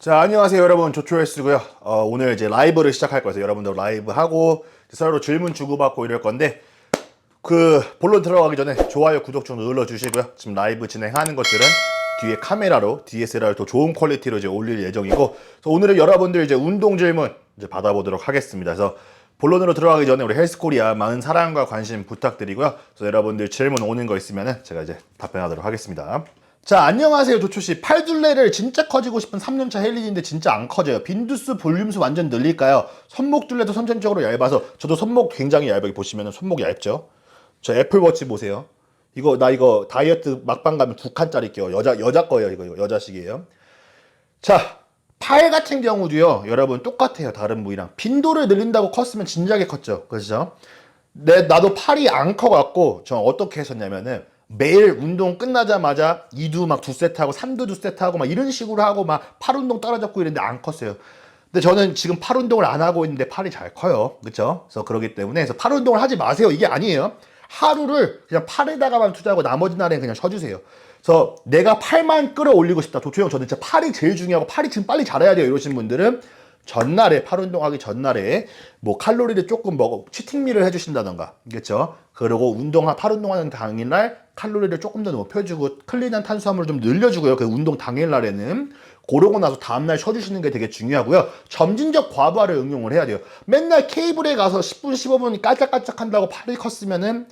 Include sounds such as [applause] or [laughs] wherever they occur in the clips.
자, 안녕하세요, 여러분. 조초헬스고요. 어, 오늘 이제 라이브를 시작할 거예요. 여러분들 라이브 하고 서로 질문 주고받고 이럴 건데 그 본론 들어가기 전에 좋아요, 구독 좀 눌러 주시고요. 지금 라이브 진행하는 것들은 뒤에 카메라로 DSLR 더 좋은 퀄리티로 이제 올릴 예정이고 오늘은 여러분들 이제 운동 질문 이제 받아보도록 하겠습니다. 그래서 본론으로 들어가기 전에 우리 헬스코리아 많은 사랑과 관심 부탁드리고요. 그래서 여러분들 질문 오는 거 있으면은 제가 이제 답변하도록 하겠습니다. 자, 안녕하세요, 조초씨. 팔둘레를 진짜 커지고 싶은 3년차 헬린인데 진짜 안 커져요. 빈두스, 볼륨수 완전 늘릴까요? 손목 둘레도 선천적으로 얇아서 저도 손목 굉장히 얇아요. 보시면은 손목 얇죠? 저 애플워치 보세요. 이거, 나 이거 다이어트 막방 가면 두 칸짜리 껴. 여자, 여자 거예요, 이거. 여자식이에요. 자, 팔 같은 경우도요, 여러분 똑같아요. 다른 부위랑. 빈도를 늘린다고 컸으면 진작에 컸죠. 그렇죠? 내, 나도 팔이 안 커갖고, 저 어떻게 했었냐면은, 매일 운동 끝나자마자 2두 막 두 세트 하고 3두 두 세트 하고 막 이런 식으로 하고 막 팔 운동 떨어졌고 이랬는데 안 컸어요. 근데 저는 지금 팔 운동을 안 하고 있는데 팔이 잘 커요. 그쵸? 그래서 그러기 때문에 그래서 팔 운동을 하지 마세요. 이게 아니에요. 하루를 그냥 팔에다가만 투자하고 나머지 날엔 그냥 쉬어주세요. 그래서 내가 팔만 끌어올리고 싶다. 조초형 저는 진짜 팔이 제일 중요하고 팔이 지금 빨리 자라야 돼요. 이러신 분들은 전날에 팔 운동하기 전날에 뭐 칼로리를 조금 먹어 치팅밀을 해주신다던가 그렇죠 그리고 운동 팔 운동하는 당일날 칼로리를 조금 더 높여주고 클린한 탄수화물을 좀 늘려주고요 그 운동 당일날에는 그러고 나서 다음날 쉬어주시는 게 되게 중요하고요 점진적 과부하를 응용을 해야 돼요 맨날 케이블에 가서 10분 15분 깔짝깔짝 한다고 팔이 컸으면은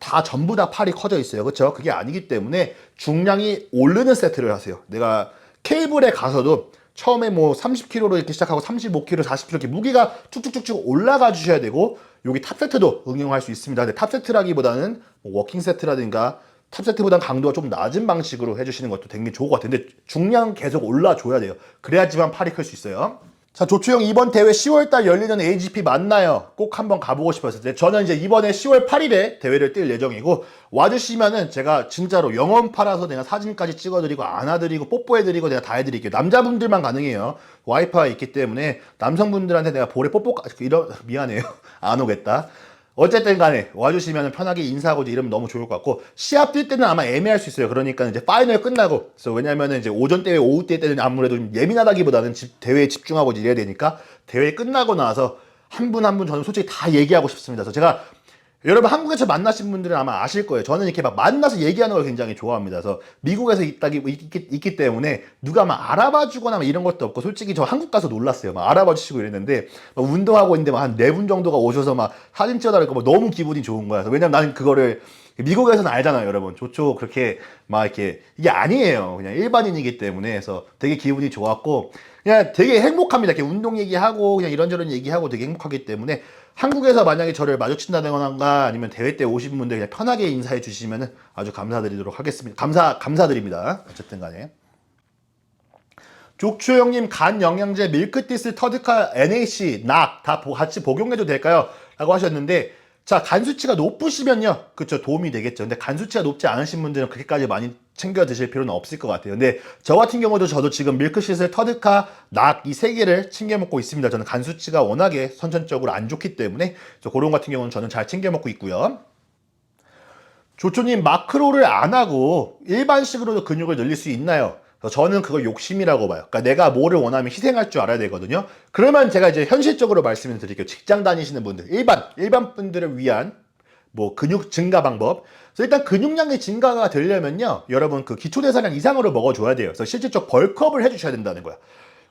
다 전부 다 팔이 커져 있어요. 그렇죠? 그게 아니기 때문에 중량이 오르는 세트를 하세요. 내가 케이블에 가서도 처음에 뭐 30kg로 이렇게 시작하고 35kg, 40kg 이렇게 무게가 쭉쭉쭉쭉 올라가 주셔야 되고 여기 탑 세트도 응용할 수 있습니다. 근데 탑 세트라기보다는 뭐 워킹 세트라든가 탑 세트보다는 강도가 좀 낮은 방식으로 해주시는 것도 되게 좋을 것. 근데 중량 계속 올라줘야 돼요. 그래야지만 팔이 클 수 있어요. 자, 조추영 이번 대회 10월달 열리는 AGP 맞나요? 꼭 한번 가보고 싶었을 때 저는 이제 이번에 10월 8일에 대회를 뛸 예정이고 와주시면은 제가 진짜로 영원 팔아서 내가 사진까지 찍어드리고 안아드리고 뽀뽀해드리고 내가 다 해드릴게요. 남자분들만 가능해요. 와이파이가 있기 때문에 남성분들한테 내가 볼에 뽀뽀까지 이런 미안해요. [laughs] 안 오겠다. 어쨌든 간에 와주시면 편하게 인사하고 이러면 너무 좋을 것 같고 시합 뛸 때는 아마 애매할 수 있어요. 그러니까 이제 파이널 끝나고 그래서 왜냐면은 이제 오전 대회, 오후 대회 때는 아무래도 좀 예민하다기보다는 집, 대회에 집중하고 이래야 되니까 대회 끝나고 나서 한 분 한분 저는 솔직히 다 얘기하고 싶습니다. 그래서 제가 여러분 한국에서 만나신 분들은 아마 아실 거예요. 저는 이렇게 막 만나서 얘기하는 걸 굉장히 좋아합니다. 그래서 미국에서 있다기 있기, 있기 때문에 누가 막 알아봐 주거나 막 이런 것도 없고 솔직히 저 한국 가서 놀랐어요. 막 알아봐 주시고 이랬는데 막 운동하고 있는데 막 한 네 분 정도가 오셔서 막 사진 찍어달라고 막 너무 기분이 좋은 거야. 그래서 왜냐면 나는 그거를 미국에서는 알잖아요, 여러분. 좋죠. 그렇게 막 이렇게 이게 아니에요. 그냥 일반인이기 때문에 그래서 되게 기분이 좋았고 그냥 되게 행복합니다. 이렇게 운동 얘기하고 그냥 이런저런 얘기하고 되게 행복하기 때문에 한국에서 만약에 저를 마주친다거나 아니면 대회 때 오신 분들 그냥 편하게 인사해 주시면 아주 감사드리도록 하겠습니다. 감사 감사드립니다. 어쨌든 간에. 족추 형님 간 영양제 밀크티스 터드카 NAC 낙 다 같이 복용해도 될까요? 라고 하셨는데 자, 간 수치가 높으시면요. 그쵸, 도움이 되겠죠. 근데 간 수치가 높지 않으신 분들은 그렇게까지 많이 챙겨 드실 필요는 없을 것 같아요. 근데 저 같은 경우도 저도 지금 밀크시슬, 터드카, 낙 이 세 개를 챙겨 먹고 있습니다. 저는 간 수치가 워낙에 선천적으로 안 좋기 때문에 저 그런 같은 경우는 저는 잘 챙겨 먹고 있고요. 조초님 마크로를 안 하고 일반식으로도 근육을 늘릴 수 있나요? 저는 그걸 욕심이라고 봐요. 그러니까 내가 뭐를 원하면 희생할 줄 알아야 되거든요. 그러면 제가 이제 현실적으로 말씀을 드릴게요. 직장 다니시는 분들, 일반, 일반 분들을 위한 뭐 근육 증가 방법. 그래서 일단 근육량의 증가가 되려면요. 여러분 그 기초 대사량 이상으로 먹어줘야 돼요. 그래서 실질적 벌크업을 해주셔야 된다는 거야.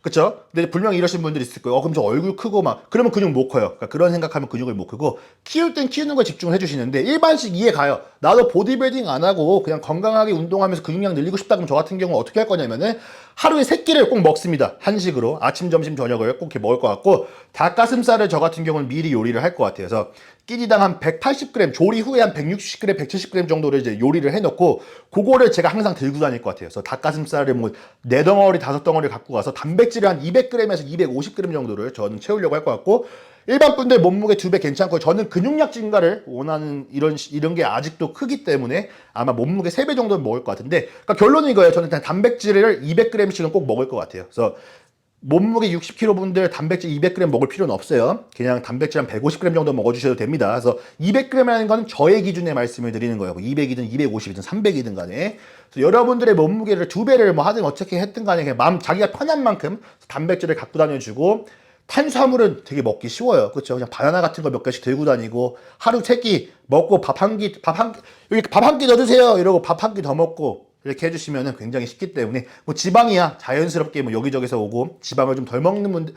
그쵸? 근데 분명히 이러신 분들이 있을 거예요. 어, 그럼 저 얼굴 크고 막, 그러면 근육 못 커요. 그러니까 그런 생각하면 근육을 못 크고, 키울 땐 키우는 거에 집중을 해주시는데, 일반식 이해 가요. 나도 보디빌딩 안 하고, 그냥 건강하게 운동하면서 근육량 늘리고 싶다 그러면 저 같은 경우는 어떻게 할 거냐면은, 하루에 세 끼를 꼭 먹습니다. 한식으로. 아침, 점심, 저녁을 꼭 이렇게 먹을 것 같고, 닭가슴살을 저 같은 경우는 미리 요리를 할 것 같아요. 그래서, 끼니당 한 180g, 조리 후에 한 160g, 170g 정도를 이제 요리를 해놓고, 그거를 제가 항상 들고 다닐 것 같아요. 그래서 닭가슴살을 뭐, 네 덩어리, 다섯 덩어리 갖고 가서 단백질을 한 200g에서 250g 정도를 저는 채우려고 할 것 같고, 일반 분들 몸무게 두 배 괜찮고, 저는 근육량 증가를 원하는 이런, 이런 게 아직도 크기 때문에 아마 몸무게 세 배 정도는 먹을 것 같은데, 그러니까 결론은 이거예요. 저는 일단 단백질을 200g씩은 꼭 먹을 것 같아요. 그래서 몸무게 60kg 분들 단백질 200g 먹을 필요는 없어요. 그냥 단백질 한 150g 정도 먹어주셔도 됩니다. 그래서 200g이라는 건 저의 기준에 말씀을 드리는 거예요. 뭐 200이든 250이든 300이든 간에. 그래서 여러분들의 몸무게를 두 배를 뭐 하든 어떻게 했든 간에 그냥 마음 자기가 편한 만큼 단백질을 갖고 다녀주고 탄수화물은 되게 먹기 쉬워요. 그렇죠? 그냥 바나나 같은 거 몇 개씩 들고 다니고 하루 세 끼 먹고 밥 한 끼, 밥 한 끼, 여기 밥 한끼더 드세요. 이러고 밥 한 끼 더 먹고 이렇게 해주시면 굉장히 쉽기 때문에 뭐 지방이야 자연스럽게 뭐 여기저기서 오고 지방을 좀 덜 먹는 분들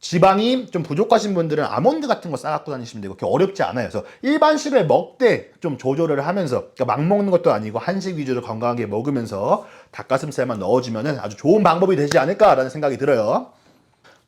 지방이 좀 부족하신 분들은 아몬드 같은 거 싸갖고 다니시면 되고 그렇게 어렵지 않아요. 그래서 일반식을 먹되 좀 조절을 하면서 그러니까 막 먹는 것도 아니고 한식 위주로 건강하게 먹으면서 닭가슴살만 넣어주면 아주 좋은 방법이 되지 않을까라는 생각이 들어요.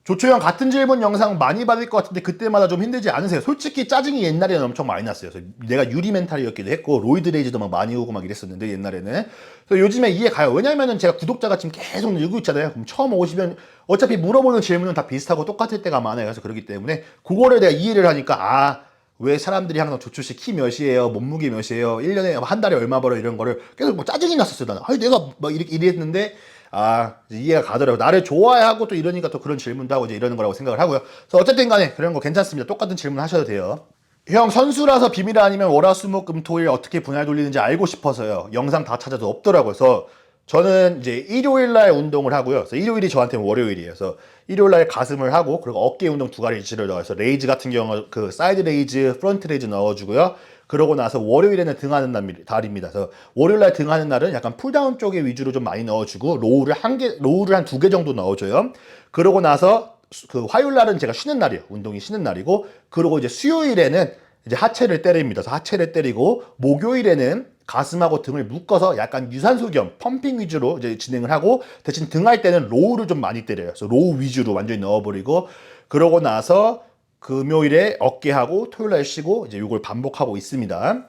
조초영 같은 질문 영상 많이 받을 것 같은데 그때마다 좀 힘들지 않으세요? 솔직히 짜증이 옛날에는 엄청 많이 났어요. 내가 유리 멘탈이었기도 했고 로이드 레이즈도 막 많이 오고 막 이랬었는데 옛날에는 그래서 요즘에 이해 가요. 왜냐면은 제가 구독자가 지금 계속 늘고 있잖아요. 그럼 처음 오시면 어차피 물어보는 질문은 다 비슷하고 똑같을 때가 많아요. 그래서 그렇기 때문에 그거를 내가 이해를 하니까 아 왜 사람들이 항상 조초씨 키 몇이에요? 몸무게 몇이에요? 1년에 한 달에 얼마 벌어? 이런 거를 계속 뭐 짜증이 났었어요. 나는. 아니, 내가 막 이렇게 이랬는데, 아, 이해가 가더라고요. 나를 좋아하고 또 이러니까 또 그런 질문도 하고 이제 이러는 거라고 생각을 하고요. 그래서 어쨌든 간에 그런 거 괜찮습니다. 똑같은 질문 하셔도 돼요. 형, 선수라서 비밀 아니면 월화수목금토일 어떻게 분할 돌리는지 알고 싶어서요. 영상 다 찾아도 없더라고요. 그래서 저는 이제 일요일 날 운동을 하고요. 그래서 일요일이 저한테는 월요일이에요. 그래서 일요일 날 가슴을 하고 그리고 어깨 운동 두 가지를 넣어서 레이즈 같은 경우 그 사이드 레이즈, 프론트 레이즈 넣어주고요. 그러고 나서 월요일에는 등하는 날- 날입니다. 그래서 월요일 날 등하는 날은 약간 풀다운 쪽에 위주로 좀 많이 넣어주고 로우를 한 개, 로우를 한 두 개 정도 넣어줘요. 그러고 나서 수- 그 화요일 날은 제가 쉬는 날이에요. 운동이 쉬는 날이고 그리고 이제 수요일에는 이제 하체를 때립니다. 그래서 하체를 때리고 목요일에는 가슴하고 등을 묶어서 약간 유산소 겸 펌핑 위주로 이제 진행을 하고 대신 등 할 때는 로우를 좀 많이 때려요. 그래서 로우 위주로 완전히 넣어버리고 그러고 나서 금요일에 어깨하고 토요일 날 쉬고 이제 이걸 반복하고 있습니다.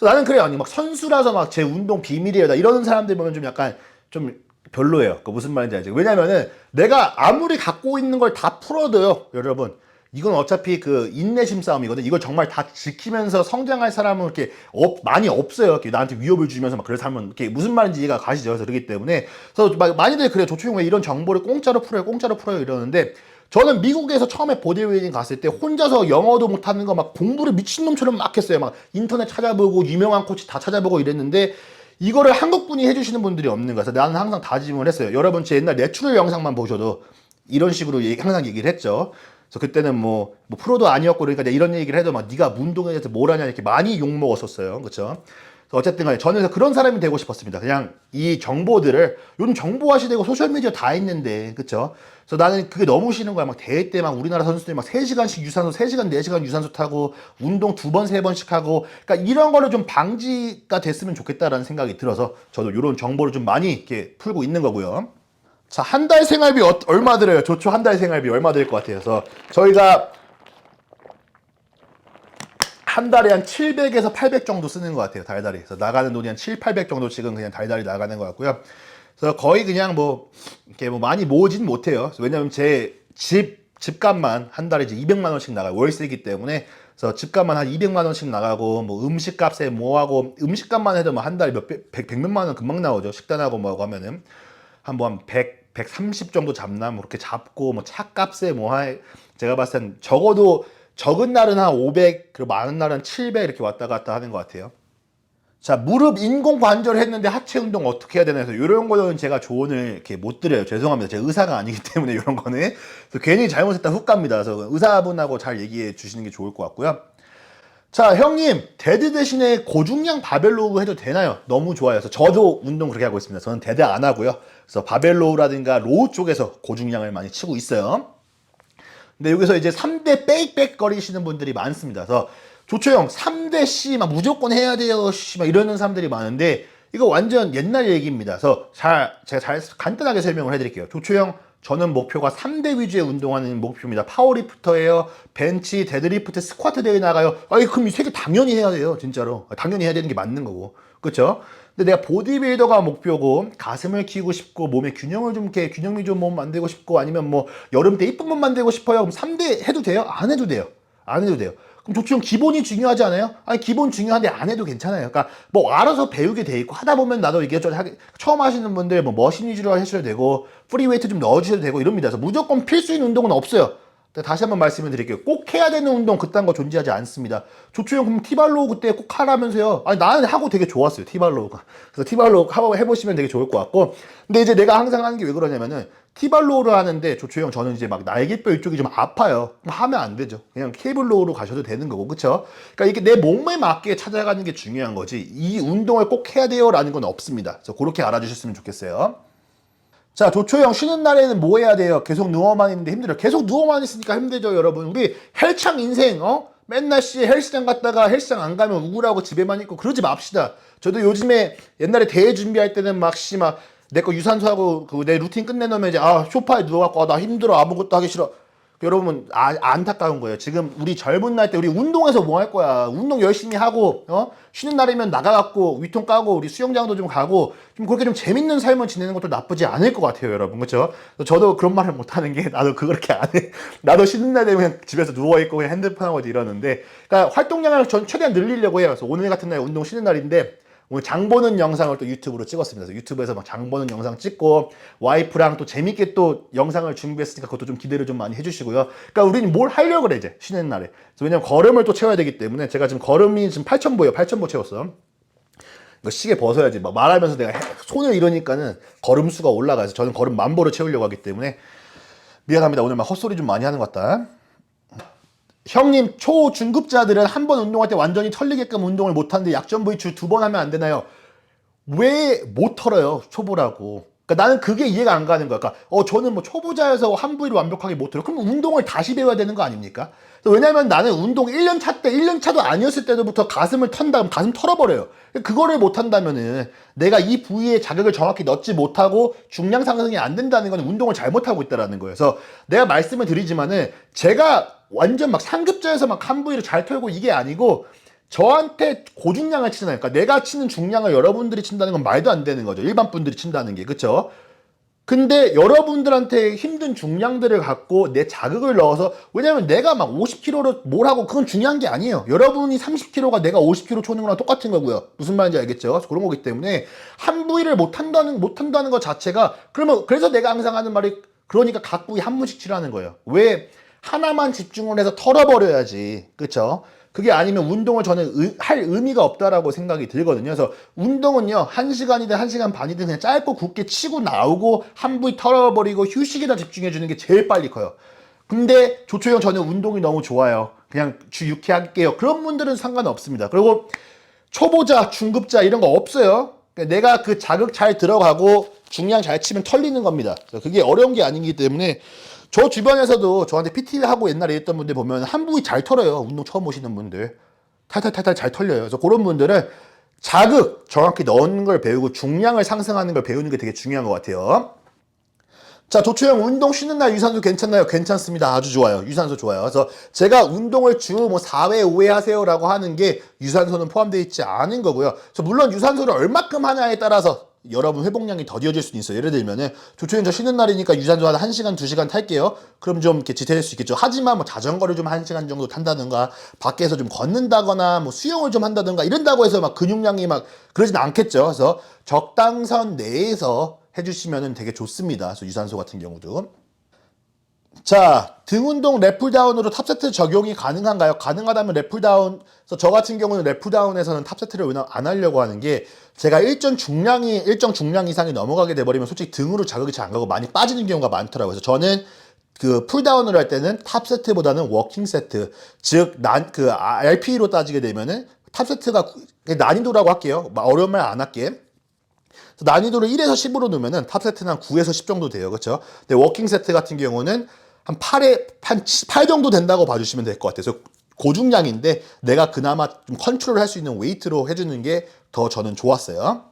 나는 그래요. 아니 막 선수라서 막 제 운동 비밀이에요. 나 이러는 사람들 보면 좀 약간 좀 별로예요. 그 무슨 말인지 알죠? 왜냐면은 내가 아무리 갖고 있는 걸 다 풀어도요, 여러분. 이건 어차피 그 인내심 싸움이거든. 이걸 정말 다 지키면서 성장할 사람은 이렇게 없- 많이 없어요. 이렇게 나한테 위협을 주면서 막 그래서 하면 이렇게 무슨 말인지 이해가 가시죠. 그렇기 때문에 그래서 막 많이들 그래요. 조초용 왜 이런 정보를 공짜로 풀어요, 공짜로 풀어요 이러는데 저는 미국에서 처음에 보디빌딩 갔을 때 혼자서 영어도 못하는 거 막 공부를 미친놈처럼 막 했어요. 막 인터넷 찾아보고 유명한 코치 다 찾아보고 이랬는데 이거를 한국 분이 해주시는 분들이 없는 거여서 나는 항상 다짐을 했어요. 여러분 제 옛날 내추럴 영상만 보셔도 이런 식으로 얘기- 항상 얘기를 했죠. 그래서 그때는 뭐, 뭐 프로도 아니었고 그러니까 이런 얘기를 해도 막 네가 운동에 대해서 뭘 하냐 이렇게 많이 욕 먹었었어요. 그렇죠? 어쨌든 간에 저는 그런 사람이 되고 싶었습니다. 그냥 이 정보들을 요즘 정보화 시대고 소셜미디어 다 있는데 그쵸? 그래서 나는 그게 너무 싫은 거야. 막 대회 때 막 우리나라 선수들이 막 3시간씩 유산소, 3시간, 4시간 유산소 타고 운동 두 번, 세 번씩 하고 그러니까 이런 거를 좀 방지가 됐으면 좋겠다라는 생각이 들어서 저도 이런 정보를 좀 많이 이렇게 풀고 있는 거고요. 자, 한 달 생활비 어- 얼마 들어요? 좋죠. 한달 생활비 얼마 들 것 같아요? 그래서 저희가 한 달에 한 700에서 800 정도 쓰는 것 같아요. 달달이. 그래서 나가는 돈이 한 7, 800 정도 지금 그냥 달달이 나가는 것 같고요. 그래서 거의 그냥 뭐 이렇게 뭐 많이 모으진 못해요. 왜냐면 제 집 집값만 한 달에 이제 200만 원씩 나가요. 월세이기 때문에 그래서 집값만 한 200만 원씩 나가고 뭐 음식값에 뭐하고 음식값만 해도 뭐 한 달에 몇 백 백, 백몇만 원 금방 나오죠. 식단하고 뭐하고 하면은 한번 100, 130 정도 잡나 뭐 그렇게 잡고 뭐 차값에 뭐할 제가 봤을 땐 적어도 적은 날은 한 500, 그리고 많은 날은 700 이렇게 왔다 갔다 하는 것 같아요. 자, 무릎 인공 관절 했는데 하체 운동 어떻게 해야 되나 해서 이런 거는 제가 조언을 이렇게 못 드려요. 죄송합니다. 제가 의사가 아니기 때문에 [laughs] 이런 거는. 그래서 괜히 잘못했다 훅 갑니다. 그래서 의사분하고 잘 얘기해 주시는 게 좋을 것 같고요. 자, 형님, 데드 대신에 고중량 바벨로우 해도 되나요? 너무 좋아요. 그래서 저도 운동 그렇게 하고 있습니다. 저는 데드 안 하고요. 그래서 바벨로우라든가 로우 쪽에서 고중량을 많이 치고 있어요. 근데 여기서 이제 3대 빽빽 거리시는 분들이 많습니다. 그래서 조초형 3대 C 막 무조건 해야 돼요. 씨, 막 이러는 사람들이 많은데 이거 완전 옛날 얘기입니다. 그래서 잘 제가 잘 간단하게 설명을 해 드릴게요. 조초형 저는 목표가 3대 위주의 운동하는 목표입니다. 파워리프터예요. 벤치, 데드리프트, 스쿼트 대회 나가요. 아니 그럼 이 세 개 당연히 해야 돼요. 진짜로. 당연히 해야 되는 게 맞는 거고. 그렇죠? 근데 내가 보디빌더가 목표고 가슴을 키우고 싶고 몸의 균형을 좀 이렇게 균형미 좋은 몸 만들고 싶고 아니면 뭐 여름 때 이쁜 몸 만들고 싶어요. 그럼 3대 해도 돼요? 안 해도 돼요. 안 해도 돼요. 그럼 조치형 기본이 중요하지 않아요? 아니 기본 중요한데 안 해도 괜찮아요. 그러니까 뭐 알아서 배우게 돼 있고 하다 보면 나도 이게 좀 처음 하시는 분들 뭐 머신 위주로 하셔도 되고 프리웨이트 좀 넣어주셔도 되고 이럽니다. 그래서 무조건 필수인 운동은 없어요. 근데 다시 한번 말씀을 드릴게요. 꼭 해야 되는 운동 그딴 거 존재하지 않습니다. 조초영 그럼 티발로우 그때 꼭 하라면서요. 아니 나는 하고 되게 좋았어요. 티발로우가. 그래서 티발로우 해보시면 되게 좋을 것 같고. 근데 이제 내가 항상 하는 게 왜 그러냐면은 티발로우를 하는데 조초영 저는 이제 막 날개뼈 이쪽이 좀 아파요. 하면 안 되죠. 그냥 케이블로우로 가셔도 되는 거고, 그쵸? 그러니까 이게 내 몸에 맞게 찾아가는 게 중요한 거지. 이 운동을 꼭 해야 돼요 라는 건 없습니다. 그래서 그렇게 알아주셨으면 좋겠어요. 자, 조초영 쉬는 날에는 뭐 해야 돼요? 계속 누워만 있는데 힘들어요. 계속 누워만 있으니까 힘들죠, 여러분. 우리 헬창 인생, 어? 맨날 씨 헬스장 갔다가 헬스장 안 가면 우울하고 집에만 있고 그러지 맙시다. 저도 요즘에 옛날에 대회 준비할 때는 막 씨 막 내 거 유산소하고 그 내 루틴 끝내놓으면 이제 아 소파에 누워갖고 아, 나 힘들어 아무것도 하기 싫어. 여러분 아, 안타까운 거예요. 지금 우리 젊은 날때 우리 운동해서 뭐 할 거야? 운동 열심히 하고 어 쉬는 날이면 나가갖고 위통 까고 우리 수영장도 좀 가고 좀 그렇게 좀 재밌는 삶을 지내는 것도 나쁘지 않을 것 같아요, 여러분. 그렇죠? 저도 그런 말을 못 하는 게 나도 그렇게 안 해. [laughs] 나도 쉬는 날 되면 집에서 누워 있고 그냥 핸드폰 하고 이러는데 그러니까 활동량을 전 최대한 늘리려고 해요. 그래서 오늘 같은 날 운동 쉬는 날인데 오늘 장 보는 영상을 또 유튜브로 찍었습니다. 유튜브에서 막 장 보는 영상 찍고 와이프랑 또 재밌게 또 영상을 준비했으니까 그것도 좀 기대를 좀 많이 해주시고요. 그러니까 우리는 뭘 하려고 그래 이제 쉬는 날에. 왜냐면 걸음을 또 채워야 되기 때문에 제가 지금 걸음이 지금 8,000보예요. 8,000보 채웠어. 이거 시계 벗어야지. 막 말하면서 내가 해- 손을 이러니까는 걸음 수가 올라가서 저는 걸음 만보를 채우려고 하기 때문에 미안합니다. 오늘 막 헛소리 좀 많이 하는 것 같다. 형님 초 중급자들은 한 번 운동할 때 완전히 털리게끔 운동을 못하는데 약점 부위 주 두 번 하면 안 되나요? 왜 못 털어요 초보라고? 그러니까 나는 그게 이해가 안 가는 거야. 그러니까 어 저는 뭐 초보자여서 한 부위를 완벽하게 못 털어 그럼 운동을 다시 배워야 되는 거 아닙니까? 왜냐면 나는 운동 1년 차 때 1년 차도 아니었을 때부터 가슴을 턴다 그럼 가슴 털어버려요. 그거를 못 한다면은 내가 이 부위에 자극을 정확히 넣지 못하고 중량 상승이 안 된다는 건 운동을 잘못하고 있다라는 거예요. 그래서 내가 말씀을 드리지만은 제가 완전 막 상급자에서 막 한 부위를 잘 털고 이게 아니고 저한테 고중량을 치잖아요. 그러니까 내가 치는 중량을 여러분들이 친다는 건 말도 안 되는 거죠. 일반 분들이 친다는 게. 그쵸? 근데 여러분들한테 힘든 중량들을 갖고 내 자극을 넣어서 왜냐면 내가 막 50kg로 뭘 하고 그건 중요한 게 아니에요. 여러분이 30kg가 내가 50kg 초는 거랑 똑같은 거고요. 무슨 말인지 알겠죠? 그런 거기 때문에 한 부위를 못 한다는 못 한다는 것 자체가 그러면 그래서 내가 항상 하는 말이 그러니까 각 부위 한 분씩 치라는 거예요. 왜 하나만 집중을 해서 털어버려야지. 그쵸? 그게 아니면 운동을 저는 의- 할 의미가 없다라고 생각이 들거든요. 그래서 운동은요, 한 시간이든 한 시간 반이든 그냥 짧고 굵게 치고 나오고 한 부위 털어버리고 휴식에다 집중해주는 게 제일 빨리 커요. 근데 조초형 저는 운동이 너무 좋아요. 그냥 주 6회 할게요. 그런 분들은 상관없습니다. 그리고 초보자, 중급자 이런 거 없어요. 그러니까 내가 그 자극 잘 들어가고 중량 잘 치면 털리는 겁니다. 그게 어려운 게 아니기 때문에 저 주변에서도 저한테 PT 하고 옛날에 했던 분들 보면 한 부위 잘 털어요. 운동 처음 오시는 분들. 탈탈탈탈 잘 털려요. 그래서 그런 분들은 자극 정확히 넣는 걸 배우고 중량을 상승하는 걸 배우는 게 되게 중요한 것 같아요. 자, 도초형 운동 쉬는 날 유산소 괜찮나요? 괜찮습니다. 아주 좋아요. 유산소 좋아요. 그래서 제가 운동을 주 뭐 4회, 5회 하세요라고 하는 게 유산소는 포함되어 있지 않은 거고요. 그래서 물론 유산소를 얼마큼 하냐에 따라서 여러분 회복량이 더뎌질 수도 있어요. 예를 들면은 조초형 저 쉬는 날이니까 유산소 한 1시간, 2시간 탈게요. 그럼 좀 이렇게 지탱할 수 있겠죠. 하지만 뭐 자전거를 좀 1시간 정도 탄다든가 밖에서 좀 걷는다거나 뭐 수영을 좀 한다든가 이런다고 해서 막 근육량이 막 그러진 않겠죠. 그래서 적당선 내에서 해주시면 되게 좋습니다. 그래서 유산소 같은 경우도. 자, 등 운동 랩풀다운으로 탑세트 적용이 가능한가요? 가능하다면 랩풀다운, 저 같은 경우는 랩풀다운에서는 탑세트를 안 하려고 하는 게 제가 일정 중량이, 일정 중량 이상이 넘어가게 돼버리면 솔직히 등으로 자극이 잘 안 가고 많이 빠지는 경우가 많더라고요. 그래서 저는 그 풀다운을 할 때는 탑 세트보다는 워킹 세트, 즉, 난, 그 RP로 따지게 되면은 탑 세트가 난이도라고 할게요. 막 어려운 말 안 할게. 난이도를 1에서 10으로 놓으면은 탑 세트는 한 9에서 10 정도 돼요. 그렇죠? 근데 워킹 세트 같은 경우는 한 8에 한 8 정도 된다고 봐 주시면 될 것 같아요. 그래서 고중량인데 내가 그나마 좀 컨트롤 할 수 있는 웨이트로 해 주는 게 더 저는 좋았어요.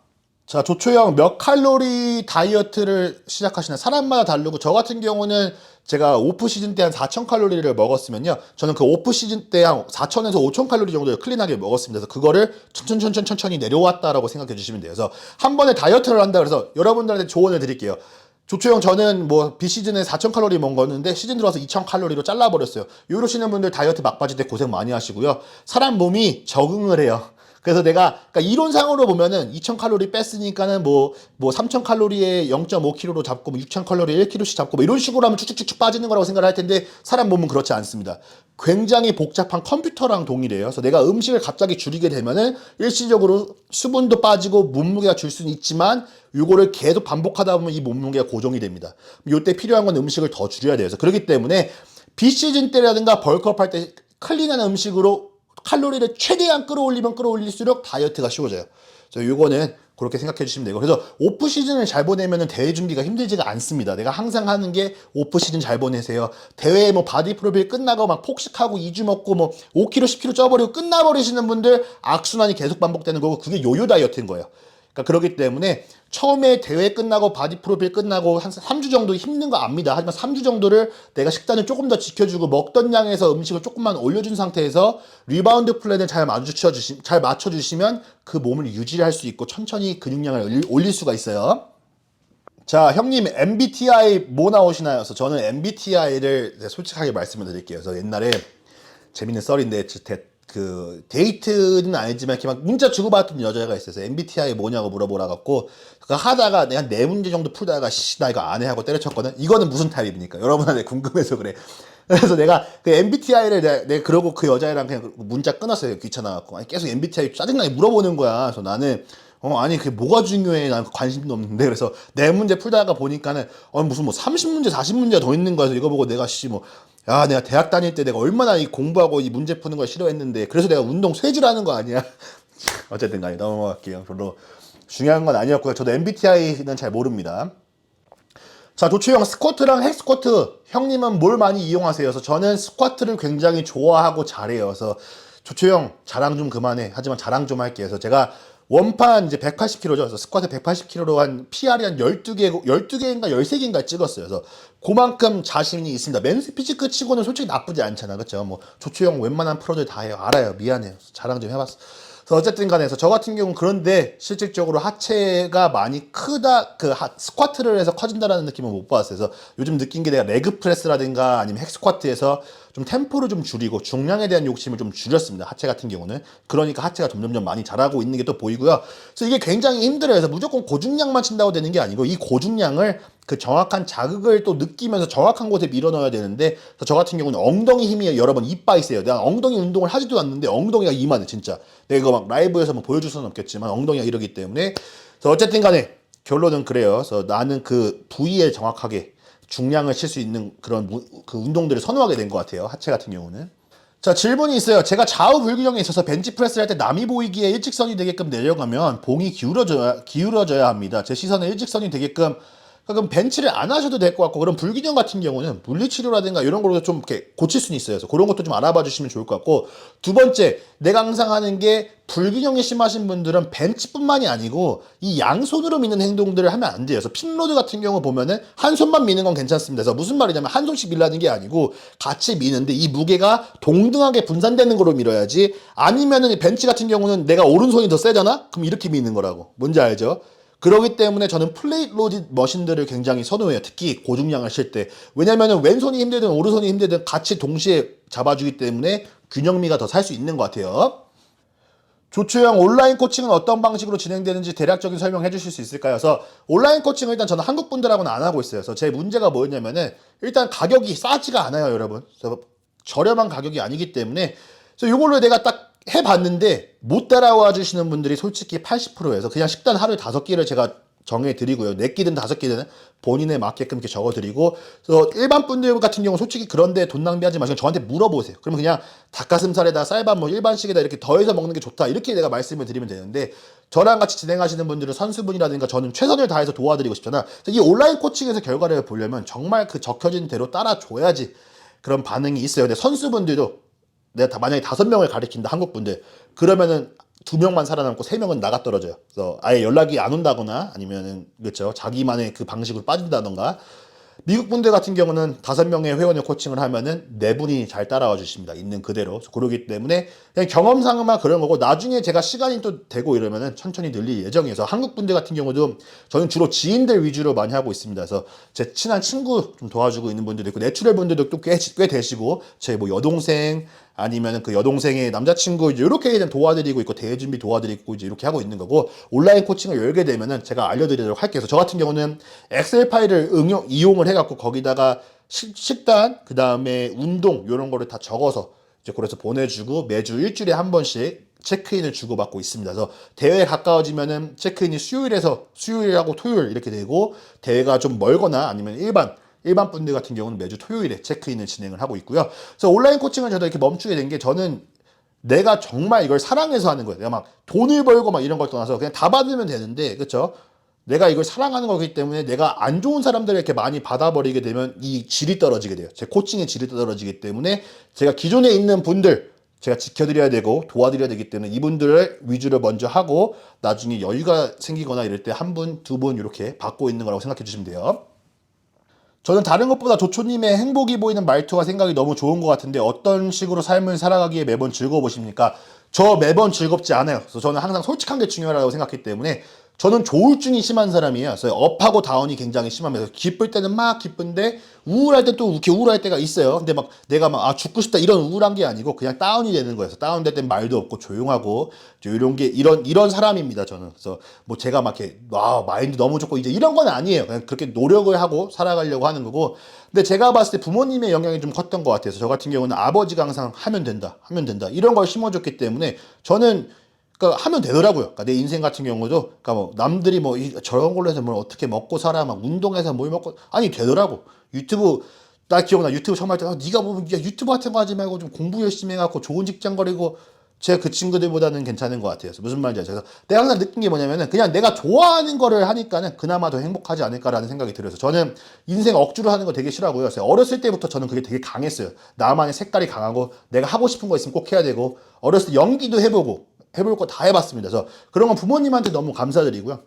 자, 조초형 몇 칼로리 다이어트를 시작하시나 사람마다 다르고 저 같은 경우는 제가 오프 시즌 때 한4,000 칼로리를 먹었으면요. 저는 그 오프 시즌 때 한 4,000에서 5,000 칼로리 정도를 클린하게 먹었습니다. 그래서 그거를 천천히 천천히 천천히 내려왔다라고 생각해 주시면 돼요. 그래서 한 번에 다이어트를 한다 그래서 여러분들한테 조언을 드릴게요. 조초영 저는 뭐 비시즌에 4,000칼로리 먹 었는데 시즌 들어서 2,000칼로리로 잘라버렸어요. 이러시는 분들 다이어트 막바지 때 고생 많이 하시고요. 사람 몸이 적응을 해요. 그래서 내가 그러니까 이론상으로 보면은 2,000칼로리 뺐으니까는 뭐뭐 3,000칼로리에 0.5kg로 잡고 뭐 6,000칼로리에 1kg씩 잡고 뭐 이런 식으로 하면 쭉쭉쭉쭉 빠지는 거라고 생각을 할 텐데 사람 몸은 그렇지 않습니다. 굉장히 복잡한 컴퓨터랑 동일해요. 그래서 내가 음식을 갑자기 줄이게 되면은 일시적으로 수분도 빠지고 몸무게가 줄 수는 있지만 요거를 계속 반복하다 보면 이 몸무게가 고정이 됩니다. 요때 필요한 건 음식을 더 줄여야 돼요. 그래서 그렇기 때문에 비시즌 때라든가 벌크업 할 때 클린한 음식으로 칼로리를 최대한 끌어올리면 끌어올릴수록 다이어트가 쉬워져요. 그래서 요거는 그렇게 생각해 주시면 되고 그래서 오프 시즌을 잘 보내면은 대회 준비가 힘들지가 않습니다. 내가 항상 하는 게 오프 시즌 잘 보내세요. 대회 뭐 바디 프로필 끝나고 막 폭식하고 2주 먹고 뭐 5kg 10kg 쪄버리고 끝나버리시는 분들 악순환이 계속 반복되는 거고 그게 요요 다이어트인 거예요. 그러니까 그렇기 때문에 처음에 대회 끝나고 바디 프로필 끝나고 한 3주 정도 힘든 거 압니다. 하지만 3주 정도를 내가 식단을 조금 더 지켜주고 먹던 양에서 음식을 조금만 올려준 상태에서 리바운드 플랜을 잘 맞춰 주시 잘 맞춰 주시면 그 몸을 유지할 수 있고 천천히 근육량을 올릴- 수가 있어요. 자, 형님 MBTI 뭐 나오시나요? 그래서 저는 MBTI를 솔직하게 말씀을 드릴게요. 그래서 옛날에 재밌는 썰인데 저 대- 그 데이트는 아니지만 이렇게 막 문자 주고받던 여자가 있어서 MBTI 뭐냐고 물어보라 갖고 그 하다가 내가 네 문제 정도 풀다가 씨나 이거 안 해 하고 때려쳤거든. 이거는 무슨 타입입니까? 여러분한테 궁금해서 그래. [laughs] 그래서 내가 그 MBTI를 내가, 내가 그러고 그 여자애랑 그냥 문자 끊었어요. 귀찮아 갖고. 아니 계속 MBTI 짜증나게 물어보는 거야. 그래서 나는 어 아니 그게 뭐가 중요해 난 관심도 없는데 그래서 네 문제 풀다가 보니까는 어 무슨 뭐 30문제 40문제가 더 있는 거여서 이거 보고 내가 씨뭐 야 내가 대학 다닐 때 내가 얼마나 이 공부하고 이 문제 푸는 걸 싫어했는데 그래서 내가 운동 쇠질하는 거 아니야 [laughs] 어쨌든 간에 넘어갈게요 별로 중요한 건 아니었고요 저도 MBTI는 잘 모릅니다 자, 조추형 스쿼트랑 헬스쿼트 형님은 뭘 많이 이용하세요? 그래서 저는 스쿼트를 굉장히 좋아하고 잘해요. 그래서 조추형 자랑 좀 그만해. 하지만 자랑 좀 할게요. 그래서 제가 원판 이제 180kg죠. 그래서 스쿼트 180kg로 한 PR이 한 12개, 12개인가 13개인가 찍었어요. 그래서 그만큼 자신이 있습니다. 맨스 피지크 치고는 솔직히 나쁘지 않잖아. 그쵸? 뭐, 조추형 웬만한 프로들 다 해요. 알아요. 미안해요. 자랑 좀 해봤어. 그래서 어쨌든 간에 저 같은 경우는 그런데 실질적으로 하체가 많이 크다 그 하- 스쿼트를 해서 커진다라는 느낌은 못 받았어요. 그래서 요즘 느낀 게 내가 레그 프레스라든가 아니면 핵 스쿼트에서 좀 템포를 좀 줄이고 중량에 대한 욕심을 좀 줄였습니다. 하체 같은 경우는 그러니까 하체가 점점점 많이 자라고 있는 게 또 보이고요. 그래서 이게 굉장히 힘들어요. 그래서 무조건 고중량만 친다고 되는 게 아니고 이 고중량을 그 정확한 자극을 또 느끼면서 정확한 곳에 밀어 넣어야 되는데 저 같은 경우는 엉덩이 힘이 여러 번 이빠 있어요. 내가 엉덩이 운동을 하지도 않는데 엉덩이가 이만해 진짜. 내가 이거 막 라이브에서 뭐 보여줄 수는 없겠지만 엉덩이가 이러기 때문에 그래서 어쨌든 간에 결론은 그래요. 그래서 나는 그 부위에 정확하게 중량을 칠 수 있는 그런 무- 그 운동들을 선호하게 된 것 같아요. 하체 같은 경우는. 자 질문이 있어요. 제가 좌우 불균형에 있어서 벤치프레스를 할 때 남이 보이기에 일직선이 되게끔 내려가면 봉이 기울어져야 기울어져야 합니다. 제 시선은 일직선이 되게끔 그럼 벤치를 안 하셔도 될 것 같고 그런 불균형 같은 경우는 물리치료라든가 이런 걸로 좀 이렇게 고칠 수는 있어요. 그래서 그런 것도 좀 알아봐 주시면 좋을 것 같고 두 번째 내가 항상 하는 게 불균형이 심하신 분들은 벤치뿐만이 아니고 이 양손으로 미는 행동들을 하면 안 돼요. 그래서 핀로드 같은 경우 보면은 한 손만 미는 건 괜찮습니다. 그래서 무슨 말이냐면 한 손씩 밀라는 게 아니고 같이 미는데 이 무게가 동등하게 분산되는 거로 밀어야지 아니면은 이 벤치 같은 경우는 내가 오른손이 더 세잖아? 그럼 이렇게 미는 거라고. 뭔지 알죠? 그렇기 때문에 저는 플레이트 로디 머신들을 굉장히 선호해요. 특히 고중량을 칠 때. 왜냐면은 왼손이 힘들든 오른손이 힘들든 같이 동시에 잡아주기 때문에 균형미가 더 살 수 있는 것 같아요. 조추영 온라인 코칭은 어떤 방식으로 진행되는지 대략적인 설명해 주실 수 있을까요? 그래서 온라인 코칭을 일단 저는 한국 분들하고는 안 하고 있어요. 그래서 제 문제가 뭐였냐면은 일단 가격이 싸지가 않아요, 여러분. 저렴한 가격이 아니기 때문에 그래서 이걸로 내가 딱 해봤는데 못 따라와 주시는 분들이 솔직히 80%에서 그냥 식단 하루에 다섯 끼를 제가 정해 드리고요. 네 끼든 다섯 끼든 본인에 맞게끔 이렇게 적어 드리고 그래서 일반 분들 같은 경우 솔직히 그런데 돈 낭비하지 마시고 저한테 물어보세요. 그러면 그냥 닭가슴살에다 쌀밥 뭐 일반식에다 이렇게 더해서 먹는 게 좋다. 이렇게 내가 말씀을 드리면 되는데 저랑 같이 진행하시는 분들은 선수분이라든가 저는 최선을 다해서 도와드리고 싶잖아. 이 온라인 코칭에서 결과를 보려면 정말 그 적혀진 대로 따라줘야지 그런 반응이 있어요. 근데 선수분들도 내가 다- 만약에 다섯 명을 가리킨다 한국 분들 그러면은 두 명만 살아남고 세 명은 나가 떨어져요. 그래서 아예 연락이 안 온다거나 아니면은 그렇죠 자기만의 그 방식으로 빠진다던가 미국 분들 같은 경우는 다섯 명의 회원을 코칭을 하면은 네 분이 잘 따라와 주십니다. 있는 그대로. 그러기 때문에 그냥 경험상만 그런 거고 나중에 제가 시간이 또 되고 이러면은 천천히 늘릴 예정이어서 한국 분들 같은 경우도 저는 주로 지인들 위주로 많이 하고 있습니다. 그래서 제 친한 친구 좀 도와주고 있는 분들도 있고 내추럴 분들도 또 꽤 꽤 되시고 제 뭐 여동생 아니면 그 여동생의 남자친구 이제 이렇게 그냥 도와드리고 있고 대회 준비 도와드리고 이제 이렇게 하고 있는 거고 온라인 코칭을 열게 되면은 제가 알려드리도록 할게요. 그래서 저 같은 경우는 엑셀 파일을 응용 이용을 해갖고 거기다가 식, 식단 그 다음에 운동 이런 거를 다 적어서 이제 그래서 보내주고 매주 일주일에 한 번씩 체크인을 주고받고 있습니다. 그래서 대회 가까워지면은 체크인이 수요일에서 수요일하고 토요일 이렇게 되고 대회가 좀 멀거나 아니면 일반 일반 분들 같은 경우는 매주 토요일에 체크인을 진행을 하고 있고요. 그래서 온라인 코칭을 저도 이렇게 멈추게 된 게 저는 내가 정말 이걸 사랑해서 하는 거예요. 내가 막 돈을 벌고 막 이런 걸 떠나서 그냥 다 받으면 되는데, 그렇죠? 내가 이걸 사랑하는 거기 때문에 내가 안 좋은 사람들을 이렇게 많이 받아버리게 되면 이 질이 떨어지게 돼요. 제 코칭의 질이 떨어지기 때문에 제가 기존에 있는 분들 제가 지켜드려야 되고 도와드려야 되기 때문에 이분들을 위주로 먼저 하고 나중에 여유가 생기거나 이럴 때 한 분, 두 분 이렇게 받고 있는 거라고 생각해 주시면 돼요. 저는 다른 것보다 조초님의 행복이 보이는 말투와 생각이 너무 좋은 것 같은데 어떤 식으로 삶을 살아가기에 매번 즐거워 보십니까? 저 매번 즐겁지 않아요. 그래서 저는 항상 솔직한 게 중요하다고 생각했기 때문에 저는 조울증이 심한 사람이에요. 그래서 업하고 다운이 굉장히 심하면서 기쁠 때는 막 기쁜데 우울할 때 또 이렇게 우울할 때가 있어요. 근데 막 내가 막 아 죽고 싶다 이런 우울한 게 아니고 그냥 다운이 되는 거예요. 다운될 땐 말도 없고 조용하고 이런 게 이런 이런 사람입니다. 저는 그래서 뭐 제가 막 이렇게 와 마인드 너무 좋고 이제 이런 건 아니에요. 그냥 그렇게 노력을 하고 살아가려고 하는 거고. 근데 제가 봤을 때 부모님의 영향이 좀 컸던 것 같아서 저 같은 경우는 아버지가 항상 하면 된다, 하면 된다 이런 걸 심어줬기 때문에 저는 그러니까 하면 되더라고요. 그러니까 내 인생 같은 경우도 그러니까 뭐 남들이 뭐 이- 저런 걸로 해서 뭘 어떻게 먹고 살아 막 운동해서 뭘 먹고 아니 되더라고. 유튜브 나 기억나 유튜브 처음 할때 아, 네가 뭐 야, 유튜브 같은 거 하지 말고 좀 공부 열심히 해갖고 좋은 직장 거리고 제가 그 친구들보다는 괜찮은 것 같아요. 무슨 말인지? 그래서 내가 항상 느낀 게 뭐냐면은 그냥 내가 좋아하는 거를 하니까는 그나마 더 행복하지 않을까라는 생각이 들어서 저는 인생 억지로 하는 거 되게 싫어하고요. 그래서 어렸을 때부터 저는 그게 되게 강했어요. 나만의 색깔이 강하고 내가 하고 싶은 거 있으면 꼭 해야 되고 어렸을 때 연기도 해보고 해볼 거 다 해봤습니다. 그래서 그런 건 부모님한테 너무 감사드리고요.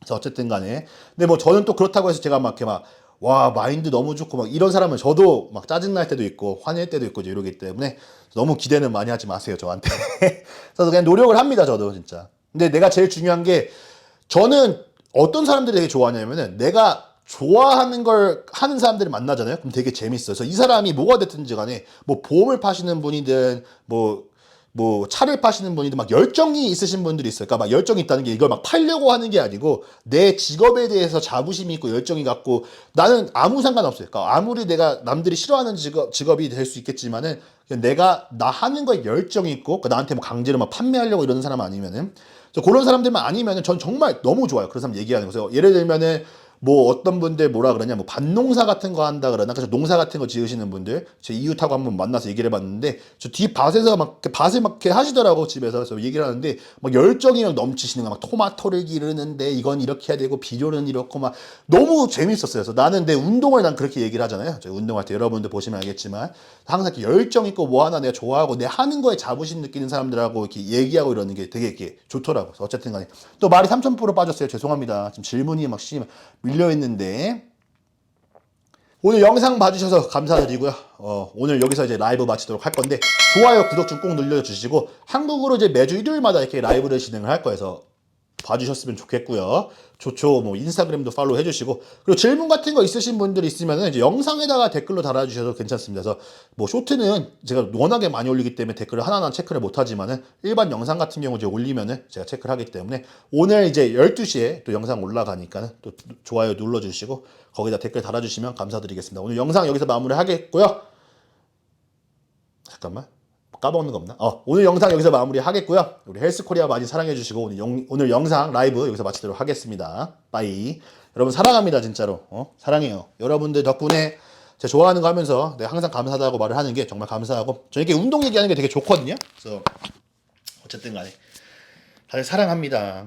그래서 어쨌든 간에. 근데 뭐 저는 또 그렇다고 해서 제가 막 이렇게 막, 와, 마인드 너무 좋고 막 이런 사람은 저도 막 짜증날 때도 있고 화낼 때도 있고 이러기 때문에 너무 기대는 많이 하지 마세요, 저한테. [laughs] 그래서 그냥 노력을 합니다, 저도 진짜. 근데 내가 제일 중요한 게 저는 어떤 사람들이 되게 좋아하냐면은 내가 좋아하는 걸 하는 사람들을 만나잖아요. 그럼 되게 재밌어요. 그래서 이 사람이 뭐가 됐든지 간에 뭐 보험을 파시는 분이든 뭐 뭐 차를 파시는 분이든 막 열정이 있으신 분들이 있어요. 그러니까 막 열정이 있다는 게 이걸 막 팔려고 하는 게 아니고 내 직업에 대해서 자부심이 있고 열정이 갖고 나는 아무 상관없어요. 그러니까 아무리 내가 남들이 싫어하는 직업, 직업이 될 수 있겠지만은 그냥 내가 나 하는 거에 열정이 있고 그러니까 나한테 뭐 강제로 막 판매하려고 이러는 사람 아니면은 그런 사람들만 아니면은 전 정말 너무 좋아요. 그런 사람 얘기하는 거죠. 예를 들면은 뭐 어떤 분들 뭐라 그러냐 뭐 밭농사 같은 거 한다 그러나 그래서 농사 같은 거 지으시는 분들 제 이웃하고 한번 만나서 얘기를 해봤는데 저뒤 밭에서 막 밭을 막 이렇게 하시더라고 집에서. 그래서 얘기를 하는데 막 열정이 막 넘치시는 거막 토마토를 기르는데 이건 이렇게 해야 되고 비료는 이렇고 막 너무 재밌었어요. 그래서 나는 내 운동을 난 그렇게 얘기를 하잖아요. 저 운동할 때 여러분들 보시면 알겠지만 항상 이렇게 열정 있고 뭐 하나 내가 좋아하고 내 하는 거에 자부심 느끼는 사람들하고 이렇게 얘기하고 이러는 게 되게 이렇게 좋더라고. 그래서 어쨌든 간에. 또 말이 3000% 빠졌어요. 죄송합니다. 지금 질문이 막 씨, 밀려 있는데 오늘 영상 봐주셔서 감사드리고요. 어, 오늘 여기서 이제 라이브 마치도록 할 건데 좋아요, 구독 좀 꼭 눌러주시고 한국으로 이제 매주 일요일마다 이렇게 라이브를 진행을 할 거여서 봐주셨으면 좋겠고요. 좋죠. 뭐 인스타그램도 팔로우 해주시고 그리고 질문 같은 거 있으신 분들 있으면은 이제 영상에다가 댓글로 달아주셔도 괜찮습니다. 그래서 뭐 쇼트는 제가 워낙에 많이 올리기 때문에 댓글을 하나하나 체크를 못하지만은 일반 영상 같은 경우 이제 올리면은 제가 체크를 하기 때문에 오늘 이제 12시에 또 영상 올라가니까는 또 좋아요 눌러주시고 거기다 댓글 달아주시면 감사드리겠습니다. 오늘 영상 여기서 마무리하겠고요. 잠깐만. 까먹는 거 없나? 어, 오늘 영상 여기서 마무리 하겠고요. 우리 헬스 코리아 많이 사랑해 주시고 오늘, 영, 오늘 영상 라이브 여기서 마치도록 하겠습니다. 빠이. 여러분 사랑합니다, 진짜로. 어? 사랑해요. 여러분들 덕분에 제가 좋아하는 거 하면서 내가 항상 감사하다고 말을 하는 게 정말 감사하고 저 이렇게 운동 얘기하는 게 되게 좋거든요. 그래서 어쨌든 간에 다들 사랑합니다.